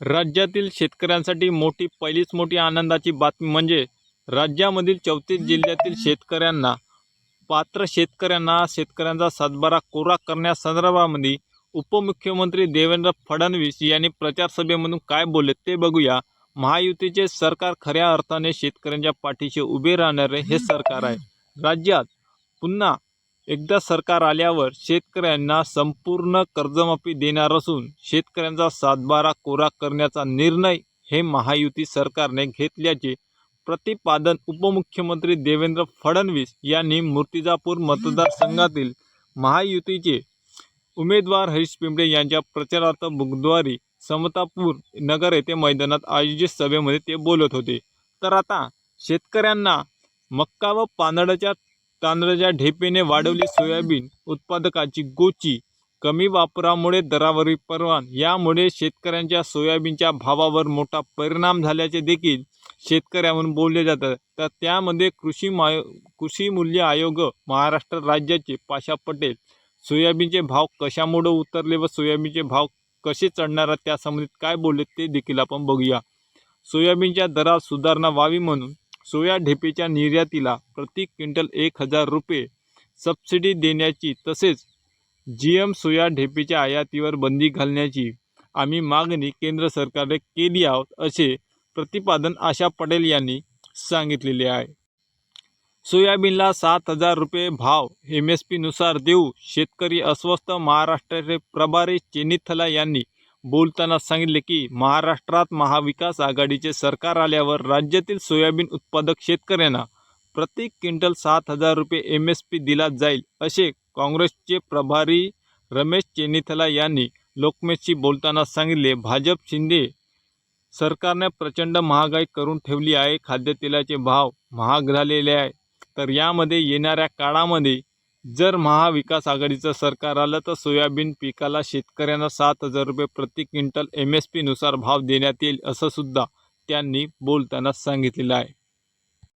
राज्यातील शेतकऱ्यांसाठी मोठी पहिलीच मोठी आनंदाची बातमी म्हणजे राज्यामधील चौतीस जिल्ह्यातील शेतकऱ्यांना पात्र शेतकऱ्यांना शेतकऱ्यांचा सातबारा कोरा करण्यासंदर्भामध्ये उपमुख्यमंत्री देवेंद्र फडणवीस यांनी प्रचारसभेमधून काय बोलले ते बघूया. महायुतीचे सरकार खऱ्या अर्थाने शेतकऱ्यांच्या पाठीशी उभे राहणारे हे सरकार आहे. राज्यात पुन्हा एकदा सरकार आल्यावर शेतकऱ्यांना संपूर्ण कर्जमाफी देणार असून शेतकऱ्यांचा सातबारा कोरा करण्याचा निर्णय हे महायुती सरकारने घेतल्याचे प्रतिपादन उपमुख्यमंत्री देवेंद्र फडणवीस यांनी मूर्तिजापूर मतदारसंघातील महायुतीचे उमेदवार हरीश पिंपळे यांच्या प्रचारार्थ बुधवारी समतापूर नगर येथे मैदानात आयोजित सभेमध्ये ते बोलत होते. तर आता शेतकऱ्यांना मक्का व पानडाच्या तांदळाच्या ढेपेने वाढवली सोयाबीन उत्पादकाची गोची कमी वापरामुळे दरावरील परवान. यामुळे शेतकऱ्यांच्या सोयाबीनच्या भावावर मोठा परिणाम झाल्याचे देखील शेतकऱ्यावरून बोलले जातात तर त्यामध्ये कृषी मा कृषी मूल्य आयोग महाराष्ट्र राज्याचे पाशा पटेल. सोयाबीनचे भाव कशामुळे उतरले व सोयाबीनचे भाव कसे चढणार आहेत त्या संबंधित काय बोलले ते देखील आपण बघूया. सोयाबीनच्या दरात सुधारणा व्हावी म्हणून सोया ढेपेच्या निर्यातीला प्रति क्विंटल एक हजार रुपये सबसिडी देण्याची तसेच जी एम सोया ढेपेच्या आयातीवर बंदी घालण्याची आम्ही मागणी केंद्र सरकारने केली आहोत असे प्रतिपादन आशा पटेल यांनी सांगितलेले आहे. सोयाबीनला सात हजार रुपये भाव एम एस पीनुसार देऊ शेतकरी अस्वस्थ महाराष्ट्राचे प्रभारी चेनिथला यांनी बोलताना सांगितले की महाराष्ट्रात महाविकास आघाडीचे सरकार आल्यावर राज्यातील सोयाबीन उत्पादक शेतकऱ्यांना प्रति क्विंटल सात हजार रुपये एम एस पी दिला जाईल असे काँग्रेसचे प्रभारी रमेश चेनिथला यांनी लोकमतशी बोलताना सांगितले. भाजप शिंदे सरकारने प्रचंड महागाई करून ठेवली आहे खाद्यतेलाचे भाव महाग झालेले आहे. तर यामध्ये येणाऱ्या काळामध्ये जर महाविकास आघाडीचं सरकार आलं तर सोयाबीन पिकाला शेतकऱ्यांना सात हजार रुपये प्रति क्विंटल एम एस पीनुसार भाव देण्यात येईल असं सुद्धा त्यांनी बोलताना सांगितलेलं आहे.